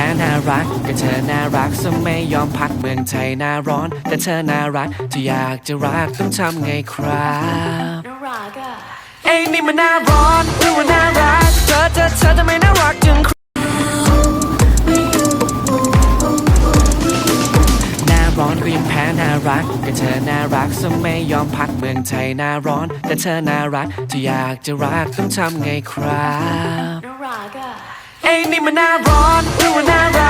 ร้อนก็ยังแพ้น่ารักก็เธอน่ารักซะไม่ยอมพักเมืองไทยหน้าร้อน แต่เธอน่ารักที่อยากจะรักต้องทำไงครับน่ารักอะเอ้ยนี่มันหน้าร้อนหรือว่าน่ารักเธอเธอเธอทำไมน่ารักจังครับหน้าร้อนก็ยังแพ้น่ารักก็เธอน่ารักซะไม่ยอมพักเมืองไทยหน้าร้อนแต่เธอน่ารักที่อยากจะรักต้องทำไงครับ ไอ้นี่มันน่าร้อนหรือว่าน่ารัก